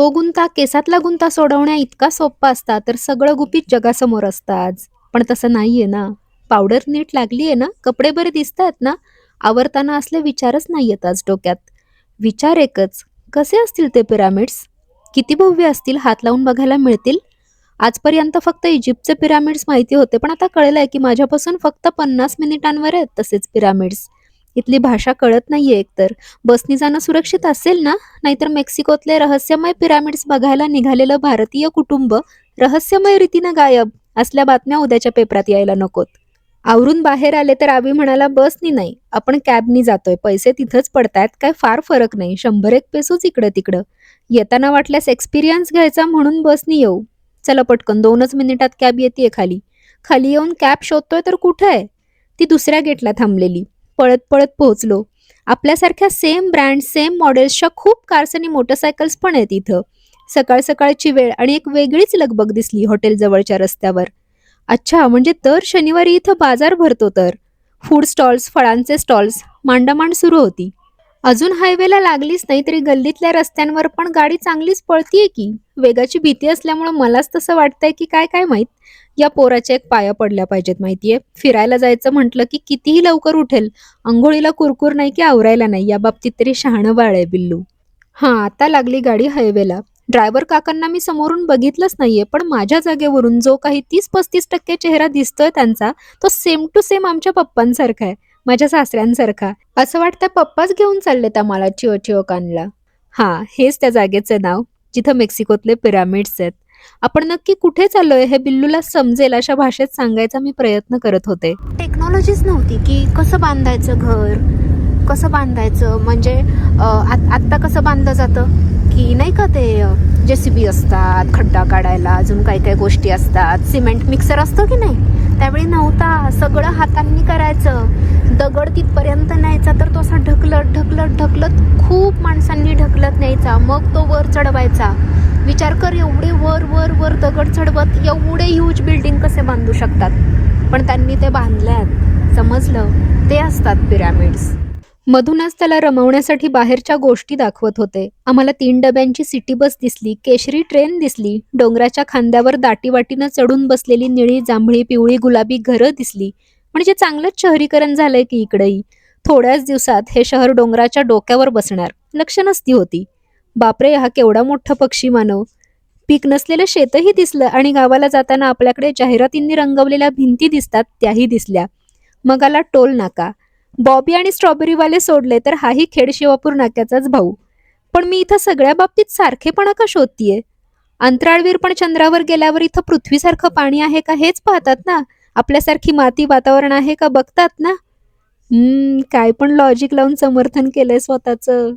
तो गुंता केसातला गुंता सोडवण्या इतका सोपा असता तर सगळं गुपित जगासमोर असतं आज पण तसं नाहीये ना. पावडर नीट लागलीये ना. कपडे बरे दिसतायत ना. आवरताना असले विचारच नाहीयेत आज डोक्यात. विचार एकच. कसे असतील ते पिरामिड्स? किती भव्य असतील हात लावून बघायला मिळतील? आजपर्यंत फक्त इजिप्तचे पिरामिड्स माहिती होते पण आता कळलंय की माझ्यापासून फक्त पन्नास मिनिटांवर आहेत तसेच पिरामिड्स. इथली भाषा कळत नाहीये एकतर. बसनी जाणं सुरक्षित असेल ना? नाहीतर मेक्सिकोतले रहस्यमय पिरामिड्स बघायला निघालेलं भारतीय कुटुंब रहस्यमय रीतीनं गायब असल्या बातम्या उद्याच्या पेपरात यायला नकोत. आवरून बाहेर आले तर आवी म्हणाला बसनी नाही आपण कॅबनी जातोय पैसे तिथंच पडतायत काय फार फरक नाही शंभर एक पेसोच इकडं तिकडं येताना वाटल्यास एक्सपिरियन्स घ्यायचा म्हणून बसनी येऊ. चला पटकन दोनच मिनिटात कॅब येते खाली. खाली येऊन कॅब शोधतोय तर कुठं आहे? ती दुसऱ्या गेटला थांबलेली. पळत पळत पोहोचलो. आपल्यासारख्या सेम ब्रँड सेम मॉडेल्सच्या खूप कार्स आणि मोटरसायकल्स पण आहेत इथं. सकाळ सकाळची वेळ आणि एक वेगळीच लगबग दिसली हॉटेल जवळच्या रस्त्यावर. अच्छा म्हणजे दर शनिवारी इथं बाजार भरतो तर? फूड स्टॉल्स फळांचे स्टॉल्स मांडामांड सुरू होती. अजून हायवेला लागलीच नाही तरी गल्लीतल्या रस्त्यांवर पण गाडी चांगलीच पळतीये की? वेगाची भीती असल्यामुळे मलाच तसं वाटतंय की काय काय माहीत? या पोराच्या एक पाया पडल्या पाहिजेत माहितीये? फिरायला जायचं म्हटलं की कितीही लवकर उठेल अंघोळीला कुरकुर नाही की आवरायला नाही या बाबतीत तरी शहाणं बाळ आहे बिल्लू. हां आता लागली गाडी हायवेला. ड्रायव्हर काकांना मी समोरून बघितलंच नाहीये पण माझ्या जागेवरून जो काही तीस पस्तीस टक्के चेहरा दिसतोय त्यांचा तो सेम टू सेम आमच्या पप्पांसारखा आहे माझ्या सासऱ्यांसारखा. असं वाटतं पप्पाच घेऊन चालले त्या मला चिओ चिओ कानला हा हेच त्या जागेचं नाव जिथं मेक्सिकोतले पिरामिड्स आहेत. आपण नक्की कुठे चाललोय हे बिल्लूला समजेल अशा भाषेत सांगायचा मी प्रयत्न करत होते. टेक्नॉलॉजीच नव्हती की कसं बांधायचं घर कसं बांधायचं म्हणजे आत्ता कसं बांधलं जातं? की नाही का ते जे असतात खड्डा काढायला अजून काही काही गोष्टी असतात सिमेंट मिक्सर असतो की नाही? त्यावेळी नव्हता. सगळं हातांनी करायचं. दगड तिथपर्यंत न्यायचा तर तो असा ढकलत ढकलत ढकलत खूप माणसांनी ढकलत न्यायचा. मग तो वर चढवायचा. विचार कर एवढे वर वर वर दगड चढवत एवढे ह्यूज बिल्डिंग कसे बांधू शकतात? पण त्यांनी ते बांधल्यात. समजलं? ते असतात पिरॅमिड्स मधूनच त्याला रमवण्यासाठी बाहेरच्या गोष्टी दाखवत होते. आम्हाला तीन डब्यांची सिटी बस दिसली केशरी ट्रेन दिसली डोंगराच्या खांद्यावर दाटीवाटीनं चढून बसलेली निळी जांभळी पिवळी गुलाबी घरं दिसली. म्हणजे चांगलंच शहरीकरण झालंय की इकडेही. थोड्याच दिवसात हे शहर डोंगराच्या डोक्यावर बसणार. लक्ष नसती होती. बापरे हा केवढा मोठा पक्षी मानव. पीक नसलेलं शेतही दिसलं आणि गावाला जाताना आपल्याकडे जाहिरातींनी रंगवलेल्या भिंती दिसतात त्याही दिसल्या. मग आला टोल नाका. बॉबी आणि स्ट्रॉबेरीवाले सोडले तर हाही खेड शिवापूर नाक्याचाच भाऊ. पण मी इथं सगळ्या बाबतीत सारखेपणा का शोधतीये? अंतराळवीर पण चंद्रावर गेल्यावर इथं पृथ्वीसारखं पाणी आहे का हेच पाहतात ना? आपल्यासारखी माती वातावरण आहे का बघतात ना? हम्म काय पण लॉजिक लावून समर्थन केलंय स्वतःचं.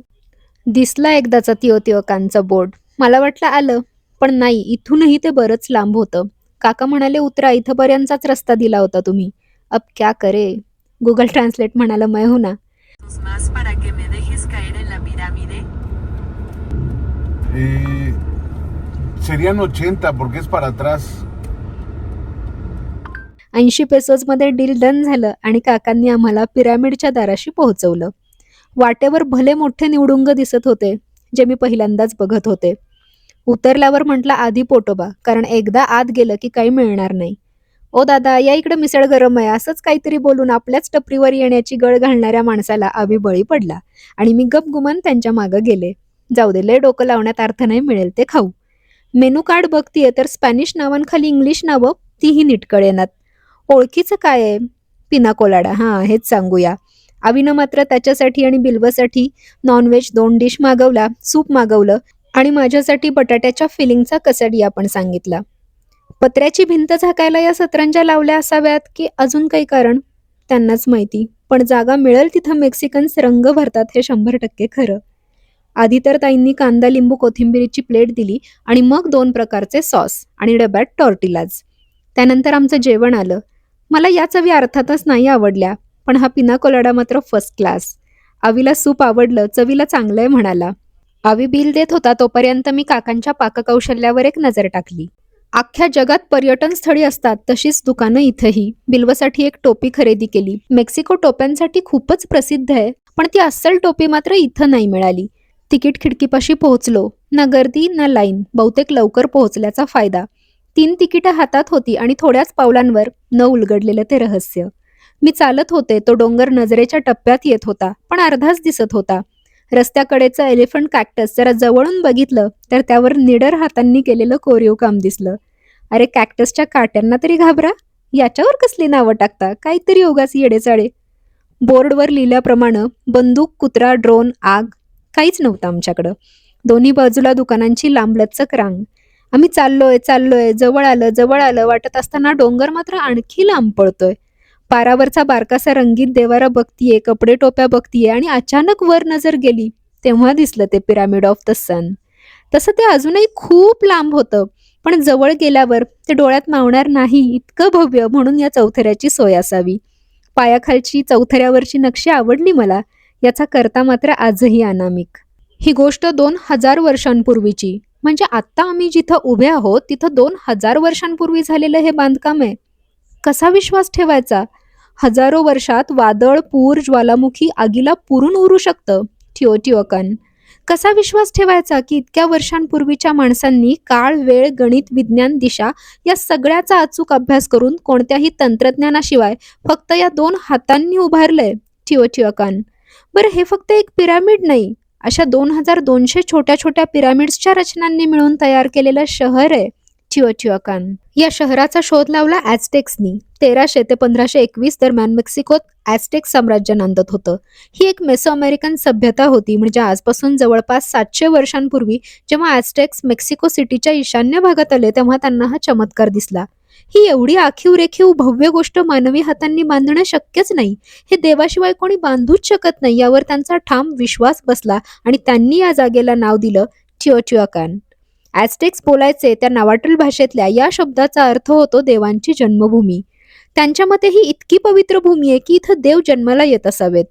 दिसला एकदाचा तिओ तिओकांचा बोर्ड मला वाटलं आलं पण नाही इथूनही ते बरंच लांब होतं. काका म्हणाले उतरा इथंपर्यंतचाच रस्ता दिला होता तुम्ही. अब क्या करे? गुगल ट्रान्सलेट म्हणाला मैं हूं ना? Eh, serían 80 porque es para atrás. ऐंशी पेसोजमध्ये डील डन झालं आणि काकांनी आम्हाला पिरामिडच्या दाराशी पोहोचवलं. वाटेवर भले मोठे निवडुंग दिसत होते जे मी पहिल्यांदाच बघत होते. उतरल्यावर म्हटलं आधी पोटोबा कारण एकदा आत गेलं की काही मिळणार नाही. ओ दादा या इकडे मिसळ गरम आहे असंच काहीतरी बोलून आपल्याच टपरीवर येण्याची गळ घालणाऱ्या माणसाला आवी बळी पडला आणि मी गपगुमान त्यांच्या मागं गेले. जाऊ दे लय डोकं लावण्यात अर्थ नाही मिळेल ते खाऊ. मेनू कार्ड बघतीये तर स्पॅनिश नावांखाली इंग्लिश नावं तीही नीटकळ येणार ओळखीचं काय आहे? पिना कोलाडा. हां हेच सांगूया. आवीनं मात्र त्याच्यासाठी आणि बिल्वसाठी नॉनव्हेज दोन डिश मागवला सूप मागवलं आणि माझ्यासाठी बटाट्याच्या फिलिंगचा कसाडिया पण सांगितला. पत्र्याची भिंत झाकायला या सतरंजा लावल्या असाव्यात की अजून काही कारण? त्यांनाच माहिती पण जागा मिळेल तिथं मेक्सिकन्स रंग भरतात हे शंभर टक्के खरं. आधी तर ताईंनी कांदा लिंबू कोथिंबिरीची प्लेट दिली आणि मग दोन प्रकारचे सॉस आणि डब्यात टॉर्टिलाज त्यानंतर आमचं जेवण आलं. मला या चवी अर्थातच नाही आवडल्या. पण हा पिना कोलाडा मात्र फर्स्ट क्लास आवीला सूप आवडलं चवीला चांगलंय म्हणाला. आवी बिल देत होता तोपर्यंत मी काकांच्या पाककौशल्यावर एक नजर टाकली. अख्ख्या जगात पर्यटन स्थळी असतात तशीच दुकानं इथंही. बिल्वसाठी एक टोपी खरेदी केली. मेक्सिको टोप्यांसाठी खूपच प्रसिद्ध आहे पण ती अस्सल टोपी मात्र इथं नाही मिळाली. तिकीट खिडकीपाशी पोहोचलो. ना गर्दी ना लाईन. बहुतेक लवकर पोहोचल्याचा फायदा. तीन तिकीटं हातात होती आणि थोड्याच पावलांवर न उलगडलेलं ते रहस्य. मी चालत होते तो डोंगर नजरेच्या टप्प्यात येत होता पण अर्धाच दिसत होता. रस्त्याकडेचा एलिफंट कॅक्टस जरा जवळून बघितलं तर त्यावर निडर हातांनी केलेलं कोरीव काम दिसलं. अरे कॅक्टसच्या काट्यांना तरी घाबरा. याच्यावर कसली नावं टाकता? काहीतरी उगाच येडेचाळे बोर्डवर लिहिल्याप्रमाणे बंदूक कुत्रा ड्रोन आग काहीच नव्हतं आमच्याकडं. दोन्ही बाजूला दुकानांची लांबलचक रांग. आम्ही चाललोय चाललोय जवळ आलं जवळ आलं वाटत असताना डोंगर मात्र आणखी लांब पळतोय. पारावरचा बारकासा रंगीत देवारा बघतीये कपडे टोप्या बघतीये आणि अचानक वर नजर गेली तेव्हा दिसलं ते पिरामिड ऑफ द सन. तसं ते अजूनही खूप लांब होतं पण जवळ गेल्यावर ते डोळ्यात मावणार नाही इतकं भव्य म्हणून या चौथऱ्याची सोय असावी. पायाखालची चौथऱ्यावरची नक्षी आवडली मला याचा करता मात्र आजही अनामिक. ही गोष्ट दोन हजार वर्षांपूर्वीची म्हणजे आत्ता आम्ही जिथं उभे आहोत तिथं दोन हजार वर्षांपूर्वी झालेलं हे बांधकाम आहे. कसा विश्वास ठेवायचा? हजारो वर्षात वादळ पूर ज्वालामुखी आगीला पुरून उरू शकतं. ठिओटिओकन कसा विश्वास ठेवायचा की इतक्या वर्षांपूर्वीच्या माणसांनी काळ वेळ गणित विज्ञान दिशा या सगळ्याचा अचूक अभ्यास करून कोणत्याही तंत्रज्ञानाशिवाय फक्त या दोन हातांनी उभारलंय? ठिओटिओकन बरं हे फक्त एक पिरामिड नाही. अशा दोन हजार दोनशे छोट्या छोट्या पिरामिड्सच्या रचनांनी मिळून तयार केलेलं शहर आहे. ठिओटिओकान या शहराचा शोध लावला ॲझटेक्सनी तेराशे ते पंधराशे एकवीस दरम्यान मेक्सिकोत ॲझटेक साम्राज्य नांदत होतं. ही एक मेसो अमेरिकन सभ्यता होती म्हणजे आजपासून जवळपास सातशे वर्षांपूर्वी जेव्हा ॲझटेक्स मेक्सिको सिटीच्या ईशान्य भागात आले तेव्हा त्यांना हा चमत्कार दिसला. ही एवढी आखीव रेखीव भव्य गोष्ट मानवी हातांनी बांधणं शक्यच नाही. हे देवाशिवाय कोणी बांधूच शकत नाही यावर त्यांचा ठाम विश्वास बसला आणि त्यांनी या जागेला नाव दिलं टिओटिओकान ॲस्टेक्स बोलायचे त्या नावाटल भाषेतल्या या शब्दाचा अर्थ होतो देवांची जन्मभूमी. त्यांच्या मते ही इतकी पवित्र भूमी आहे की इथं देव जन्माला येत असावेत.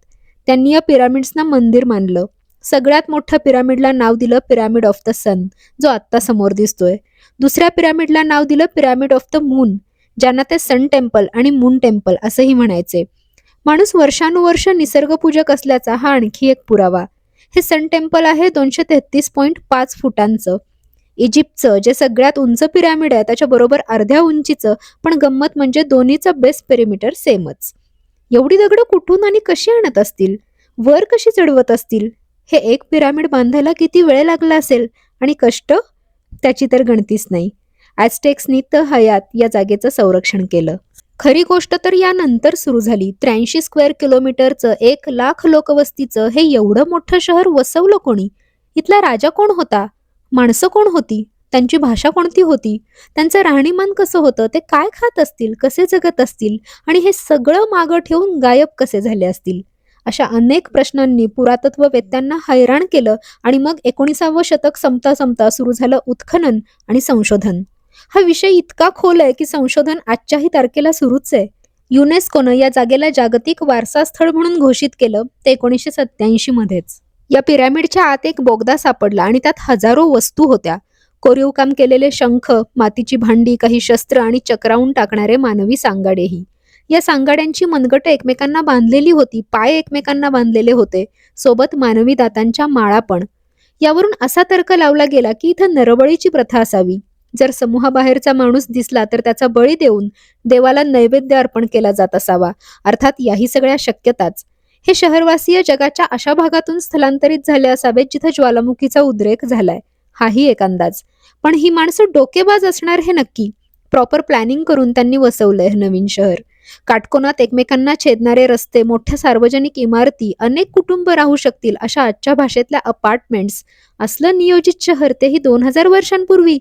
त्यांनी या पिरामिड्सना मंदिर मानलं. सगळ्यात मोठ्या पिरामिडला नाव दिलं पिरामिड ऑफ द सन जो आत्ता समोर दिसतोय. दुसऱ्या पिरामिडला नाव दिलं पिरामिड ऑफ द मून ज्यांना ते सन टेम्पल आणि मून टेम्पल असंही म्हणायचे. माणूस वर्षानुवर्ष निसर्गपूजक असल्याचा हा आणखी एक पुरावा. हे सन टेम्पल आहे दोनशे तेहतीस पॉईंट पाच फुटांचं. इजिप्तचं जे सगळ्यात उंच पिरामिड आहे त्याच्याबरोबर अर्ध्या उंचीचं पण गंमत म्हणजे दोन्हीचं बेस्ट पेरिमीटर सेमच एवढी दगडं कुठून आणि कशी आणत असतील? वर कशी चढवत असतील? हे एक पिरामिड बांधायला किती वेळ लागला असेल? आणि कष्ट? त्याची तर गणतीच नाही. ॲस्टेक्सनी तर हयात या जागेचं संरक्षण केलं. खरी गोष्ट तर यानंतर सुरू झाली. त्र्याऐंशी स्क्वेअर किलोमीटरचं एक लाख लोकवस्तीचं हे एवढं मोठं शहर वसवलं कोणी? इथला राजा कोण होता? माणसं कोण होती? त्यांची भाषा कोणती होती? त्यांचं राहणीमान कसं होतं? ते काय खात असतील? कसे जगत असतील? आणि हे सगळं मागं ठेवून गायब कसे झाले असतील? अशा अनेक प्रश्नांनी पुरातत्ववेत्यांना हैराण केलं आणि मग एकोणीसावं शतक संपता संपता सुरू झालं उत्खनन आणि संशोधन. हा विषय इतका खोल आहे की संशोधन आजच्याही तारखेला सुरूच आहे. युनेस्कोनं या जागेला जागतिक वारसा स्थळ म्हणून घोषित केलं ते एकोणीसशे सत्याऐंशी मध्येच या पिरामिडच्या आत एक बोगदा सापडला आणि त्यात हजारो वस्तू होत्या. कोरीव काम केलेले शंख मातीची भांडी काही शस्त्र आणि चक्रावून टाकणारे मानवी सांगाडेही. या सांगाड्यांची मनगट एकमेकांना बांधलेली होती पाय एकमेकांना बांधलेले होते सोबत मानवी दातांच्या माळा पण. यावरून असा तर्क लावला गेला की इथं नरबळीची प्रथा असावी. जर समूहाबाहेरचा माणूस दिसला तर त्याचा बळी देऊन देवाला नैवेद्य अर्पण केला जात असावा. अर्थात याही सगळ्या शक्यताच. हे शहरवासीय जगाच्या अशा भागातून स्थलांतरित झाले असावेत जिथं ज्वालामुखीचा उद्रेक झालाय. हाही एक अंदाज. पण ही माणसं डोकेबाज असणार हे नक्की. प्रॉपर प्लॅनिंग करून त्यांनी वसवलंय हे नवीन शहर. काटकोनात एकमेकांना छेदणारे रस्ते मोठ्या सार्वजनिक इमारती अनेक कुटुंब राहू शकतील अशा आजच्या भाषेतल्या अपार्टमेंट्स असलं नियोजित शहर तेही दोन हजार वर्षांपूर्वी?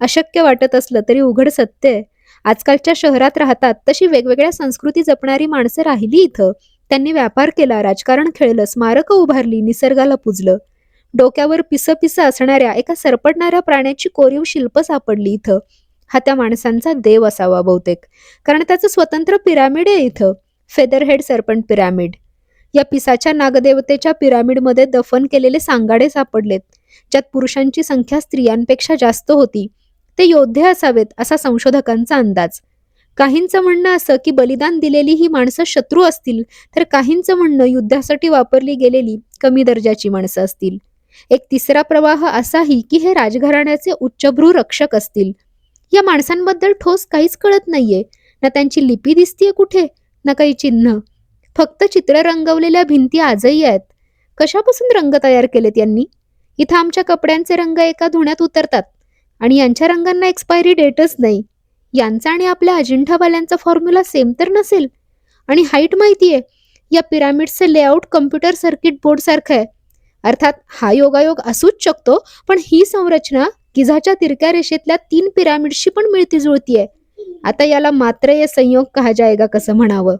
अशक्य वाटत असलं तरी उघड सत्य आहे. आजकालच्या शहरात राहतात तशी वेगवेगळ्या संस्कृती जपणारी माणसं राहिली इथं. त्यांनी व्यापार केला राजकारण खेळलं स्मारकं उभारली निसर्गाला पुजलं. डोक्यावर पिसपिस असणाऱ्या एका सरपडणाऱ्या प्राण्याची कोरीव शिल्प सापडली इथं. हा त्या माणसांचा देव असावा बहुतेक. कारण त्याचं स्वतंत्र पिरामिड आहे इथं. Feathered serpent pyramid. या पिसाच्या नागदेवतेच्या पिरामिडमध्ये दफन केलेले सांगाडे सापडलेत. ज्यात पुरुषांची संख्या स्त्रियांपेक्षा जास्त होती. ते योद्धे असावेत असा संशोधकांचा अंदाज. काहींचं म्हणणं असं की बलिदान दिलेली ही माणसं शत्रू असतील तर काहींचं म्हणणं युद्धासाठी वापरली गेलेली कमी दर्जाची माणसं असतील. एक तिसरा प्रवाह असाही की हे राजघराण्याचे उच्चभ्रू रक्षक असतील. या माणसांबद्दल ठोस काहीच कळत नाहीये. ना त्यांची लिपी दिसतीये कुठे? ना काही चिन्ह. फक्त चित्र रंगवलेल्या भिंती आजही आहेत. कशापासून रंग तयार केलेत यांनी? इथं आमच्या कपड्यांचे रंग एका धुण्यात उतरतात आणि यांच्या रंगांना एक्सपायरी डेटच नाही. यांचा आणि आपल्या अजिंठावाल्यांचा फॉर्म्युला सेम तर नसेल. आणि हाईट माहितीये या पिरामिडचं लेआउट कम्प्युटर सर्किट बोर्ड सारखं आहे. अर्थात हा योगायोग असूच शकतो पण ही संरचना गिझाच्या तिरक्या रेषेतल्या तीन पिरामिडशी पण मिळती जुळतीये आता याला मात्र ये संयोग कहा जाएगा कसं म्हणावं?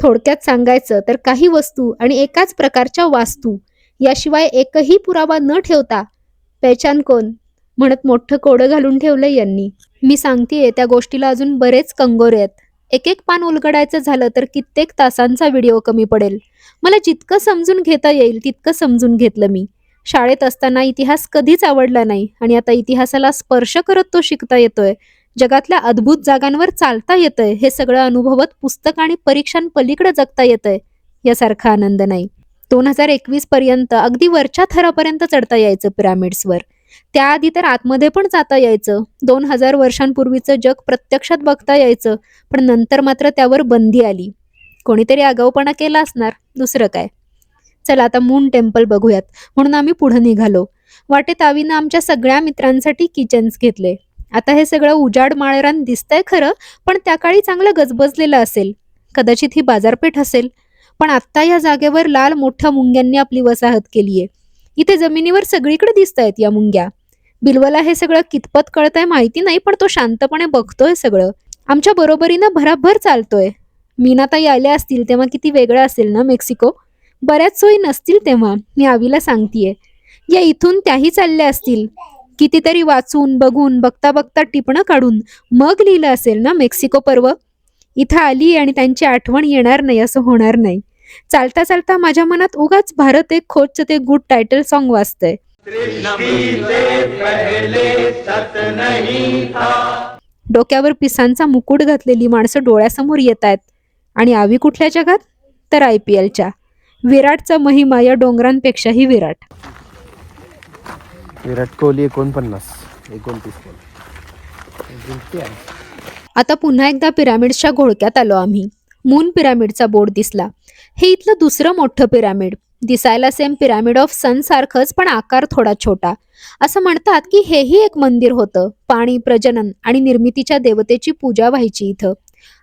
थोडक्यात सांगायचं तर काही वस्तू आणि एकाच प्रकारच्या वास्तू याशिवाय एकही पुरावा न ठेवता पेचान कोण? म्हणत मोठं कोडं घालून ठेवलं यांनी. मी सांगतेय त्या गोष्टीला अजून बरेच कंगोरे आहेत. एक एक पान उलगडायचं झालं तर कित्येक तासांचा व्हिडिओ कमी पडेल. मला जितकं समजून घेता येईल तितकं समजून घेतलं मी. शाळेत असताना इतिहास कधीच आवडला नाही आणि आता इतिहासाला स्पर्श करत तो शिकता येतोय. जगातल्या अद्भुत जागांवर चालता येतंय हे सगळं अनुभवत पुस्तक आणि परीक्षांपलीकडे जगता येतंय यासारखा आनंद नाही. दोन हजार एकवीस पर्यंत अगदी वरच्या थरापर्यंत चढता यायचं पिरामिड्सवर. त्याआधी तर आतमध्ये पण जाता यायचं. दोन हजार वर्षांपूर्वीचं जग प्रत्यक्षात बघता यायचं पण नंतर मात्र त्यावर बंदी आली. कोणीतरी आगाऊपणा केला असणार दुसरं काय? चला आता मून टेम्पल बघूयात. म्हणून आम्ही पुढे निघालो. वाटेत आवीनं आमच्या सगळ्या मित्रांसाठी किचन्स घेतले. आता हे सगळं उजाड माळरान दिसतंय खरं पण त्या काळी चांगलं गजबजलेलं असेल. कदाचित ही बाजारपेठ असेल. पण आत्ता या जागेवर लाल मोठ्या मुंग्यांनी आपली वसाहत केलीये. इथे जमिनीवर सगळीकडे दिसत आहेत या मुंग्या. बिलवला हे सगळं कितपत कळतंय माहिती नाही पण तो शांतपणे बघतोय सगळं. आमच्या बरोबरीनं भराभर चालतोय. मीनाताई आल्या असतील तेव्हा किती वेगळं असेल ना मेक्सिको? बऱ्याच सोयी नसतील तेव्हा मी आवीला सांगतीये. या इथून त्याही चालल्या असतील. कितीतरी वाचून बघून बघता बघता टिपणं काढून मग लिहिलं असेल ना मेक्सिको पर्व? इथं आली आणि त्यांची आठवण येणार नाही असं होणार नाही. चालता चालता माझ्या मनात उगाच भारत एक खोजचं ते गुड टायटल सॉन्ग वाजतंय. डोक्यावर पिसांचा मुकुट घातलेली माणसं डोळ्यासमोर येत आहेत आणि आवी कुठल्या जगात? तर आय पी एलच्या. विराटचा महिमा या डोंगरांपेक्षाही विराट. विराट कोहली एकोणपन्नास. एकोणतीस. आता पुन्हा एकदा पिरामिड्सच्या घोळक्यात आलो आम्ही. मून पिरामिडचा बोर्ड दिसला. हे इथलं दुसरं मोठं पिरामिड. दिसायला सेम पिरामिड ऑफ सन सारखंच पण आकार थोडा छोटा. असं म्हणतात की हेही एक मंदिर होतं. पाणी प्रजनन आणि निर्मितीच्या देवतेची पूजा व्हायची इथं.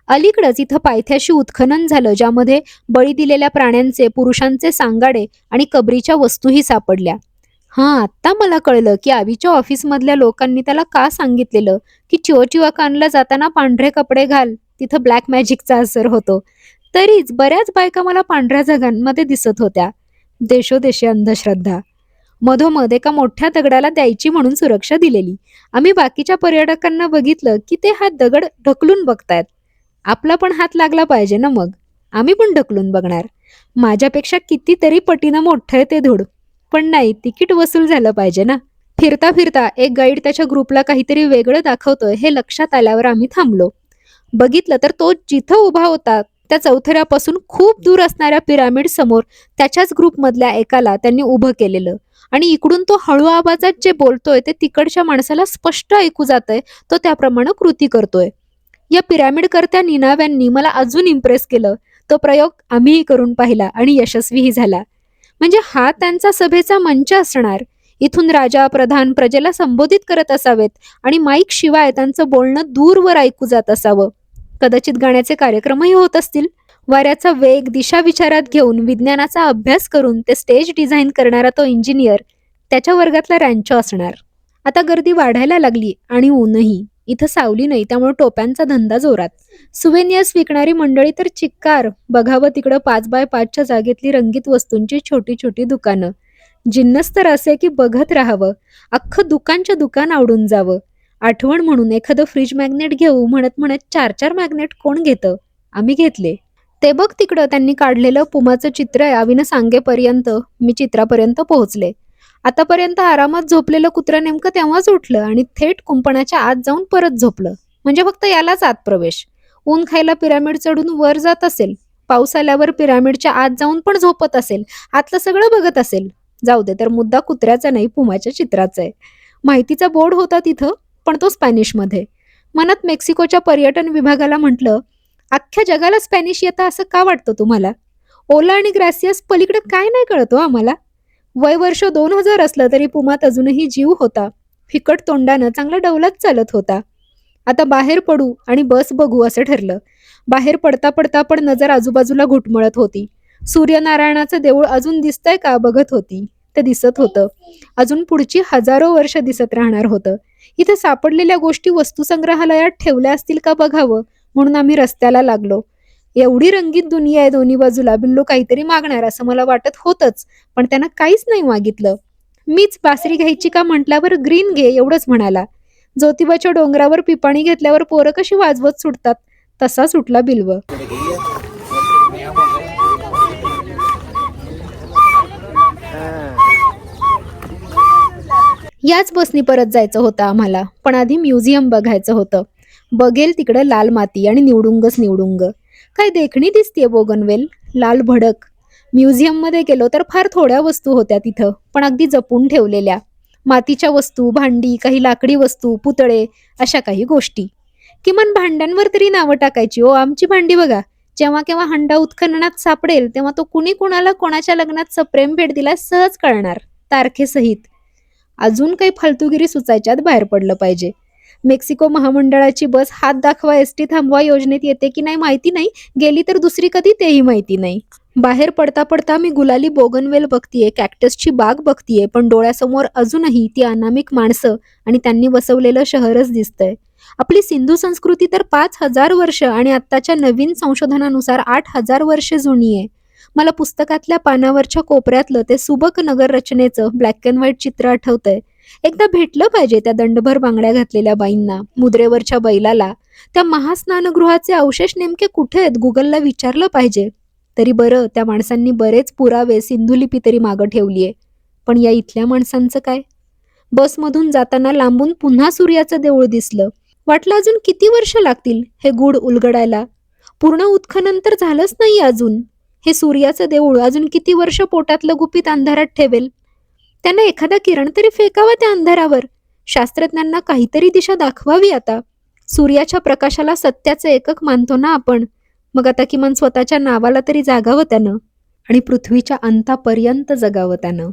अलीकडंच इथं पायथ्याशी उत्खनन झालं ज्यामध्ये बळी दिलेल्या प्राण्यांचे पुरुषांचे सांगाडे आणि कबरीच्या वस्तूही सापडल्या. हा आत्ता मला कळलं की आवीच्या ऑफिसमधल्या लोकांनी त्याला का सांगितलेलं? की चिओचिवाकानला जाताना पांढरे कपडे घाल. तिथं ब्लॅक मॅजिकचा असर होतो. तरीच बऱ्याच बायका मला पांढऱ्या जगांमध्ये दिसत होत्या. देशोदेशी अंधश्रद्धा. मधोमध एका मोठ्या दगडाला द्यायची म्हणून सुरक्षा दिलेली. आम्ही बाकीच्या पर्यटकांना बघितलं की ते हा दगड ढकलून बघतायत. आपला पण हात लागला पाहिजे ना मग? आम्ही पण ढकलून बघणार. माझ्यापेक्षा कितीतरी पटीनं मोठं आहे ते धूड पण नाही तिकीट वसूल झालं पाहिजे ना? फिरता फिरता एक गाईड त्याच्या ग्रुपला काहीतरी वेगळं दाखवतोय हे लक्षात आल्यावर आम्ही थांबलो. बघितलं तर तो जिथं उभा होता त्या चौथऱ्यापासून खूप दूर असणाऱ्या पिरामिड समोर त्याच्याच ग्रुपमधल्या एकाला त्यांनी उभं केलेलं. आणि इकडून तो हळू आवाजात जे बोलतोय ते तिकडच्या माणसाला स्पष्ट ऐकू जातंय तो त्याप्रमाणे कृती करतोय. या पिरामिड करत्या निनाव्यांनी मला अजून इम्प्रेस केलं. तो प्रयोग आम्हीही करून पाहिला आणि यशस्वीही झाला. म्हणजे हा त्यांचा सभेचा मंच असणार. इथून राजा प्रधान प्रजेला संबोधित करत असावेत आणि माईक शिवाय त्यांचं बोलणं दूरवर ऐकू जात असावं. कदाचित गाण्याचे कार्यक्रमही होत असतील. वाऱ्याचा वेग दिशा विचारात घेऊन विज्ञानाचा अभ्यास करून ते स्टेज डिझाईन करणारा तो इंजिनियर त्याच्या वर्गातला रँचो असणार. आता गर्दी वाढायला लागली आणि ऊनही. इथं सावली नाही त्यामुळे टोप्यांचा धंदा जोरात. सुवेनियर्स विकणारी मंडळी तर चिक्कार. बघावं तिकडं पाच बाय पाचच्या जागेतली रंगीत वस्तूंची छोटी छोटी दुकानं. जिन्नस तर असे की बघत राहावं. अख्खं दुकानच्या दुकान आवडून जावं. आठवण म्हणून एखादं फ्रीज मॅग्नेट घेऊ म्हणत म्हणत चार चार मॅग्नेट कोण घेतं? आम्ही घेतले. ते बघ तिकडं त्यांनी काढलेलं पुमाचं चित्र आहे आवीनं सांगेपर्यंत. मी चित्रापर्यंत पोहोचले. आतापर्यंत आरामात झोपलेलं कुत्रं नेमकं तेव्हाच उठलं आणि थेट कुंपणाच्या आत जाऊन परत झोपलं. म्हणजे फक्त यालाच आत प्रवेश. ऊन खायला पिरामिड चढून वर जात असेल. पाऊस आल्यावर पिरामिडच्या आत जाऊन पण झोपत असेल. आतलं सगळं बघत असेल. जाऊ दे तर मुद्दा कुत्र्याचा नाही पुमाच्या चित्राचा आहे. माहितीचा बोर्ड होता तिथं. पण तो स्पॅनिशमध्ये. मनात मेक्सिकोच्या पर्यटन विभागाला म्हटलं अख्ख्या जगाला स्पॅनिश येतं असं का वाटतं तुम्हाला? ओला आणि ग्रॅसियस पलीकडे काय नाही कळतो आम्हाला? वय वर्ष दोन हजार असलं तरी पुमात अजूनही जीव होता. फिकट तोंडानं चांगला डौलाच चालत होता. आता बाहेर पडू आणि बस बघू असं ठरलं. बाहेर पडता पडता पण नजर आजूबाजूला घुटमळत होती. सूर्यनारायणाचं देऊळ अजून दिसतंय का बघत होती? ते दिसत होतं. अजून पुढची हजारो वर्ष दिसत राहणार होतं. इथे सापडलेल्या गोष्टी वस्तुसंग्रहालयात ठेवल्या असतील का बघावं? म्हणून आम्ही रस्त्याला लागलो. एवढी रंगीत दुनिया आहे दोन्ही बाजूला. बिल्लू काहीतरी मागणार असं मला वाटत होतच. पण त्यानं काहीच नाही मागितलं. मीच बासरी घ्यायची का म्हटल्यावर ग्रीन घे एवढंच म्हणाला. ज्योतिबाच्या डोंगरावर पिपाणी घेतल्यावर पोरं कशी वाजवत सुटतात? तसा सुटला बिल्व. याच बसनी परत जायचं होतं आम्हाला. पण आधी म्युझियम बघायचं होतं. बघेल तिकडं लाल माती आणि निवडुंगच निवडुंग. काय देखणी दिसतीये बोगनवेल? लाल भडक. म्युझियममध्ये गेलो तर फार थोड्या वस्तू होत्या तिथं पण अगदी जपून ठेवलेल्या. मातीच्या वस्तू भांडी काही लाकडी वस्तू पुतळे अशा काही गोष्टी. किमान भांड्यांवर तरी नावं टाकायची ओ आमची भांडी बघा. जेव्हा केव्हा हंडा उत्खननात सापडेल तेव्हा तो कुणी कुणाला कोणाच्या लग्नात प्रेम भेट दिला सहज कळणार. तारखेसहित. अजून काही फालतूगिरी सुचायच्यात बाहेर पडलं पाहिजे. मेक्सिको महामंडळाची बस हात दाखवा एस टी थांबवा योजनेत येते की नाही माहिती नाही गेली तर दुसरी कधी तेही माहिती नाही. बाहेर पडता पडता मी गुलाली बोगनवेल बघतीये कॅक्टसची बाग बघतीये पण डोळ्यासमोर अजूनही ती अनामिक माणसं आणि त्यांनी बसवलेलं शहरच दिसतंय. आपली सिंधू संस्कृती तर पाच हजार वर्ष आणि आत्ताच्या नवीन संशोधनानुसार आठ हजार वर्ष जुनी आहे. मला पुस्तकातल्या पानावरच्या कोपऱ्यातलं ते सुबक नगर रचनेचं ब्लॅक अँड व्हाईट चित्र आठवतंय. एकदा भेटलं पाहिजे त्या दंडभर बांगड्या घातलेल्या बाईंना मुद्रेवरच्या बैलाला. त्या महास्नानगृहाचे अवशेष नेमके कुठे आहेत गुगलला विचारलं पाहिजे. तरी बरं त्या माणसांनी बरेच पुरावे सिंधुलिपी तरी मागं ठेवलीये. पण या इथल्या माणसांचं काय? बसमधून जाताना लांबून पुन्हा सूर्याचं देऊळ दिसलं. वाटलं अजून किती वर्ष लागतील हे गूढ उलगडायला? पूर्ण उत्खनन तर झालंच नाही अजून. हे सूर्याचं देऊळ अजून किती वर्ष पोटातलं गुपित अंधारात ठेवेल? त्यांना एखादा किरण तरी फेकावा त्या अंधारावर. शास्त्रज्ञांना काहीतरी दिशा दाखवावी आता. सूर्याच्या प्रकाशाला सत्याचं एकक मानतो ना आपण. मग आता किमान स्वतःच्या नावाला तरी जागावं त्यानं. आणि पृथ्वीच्या अंतापर्यंत जगावं त्यानं.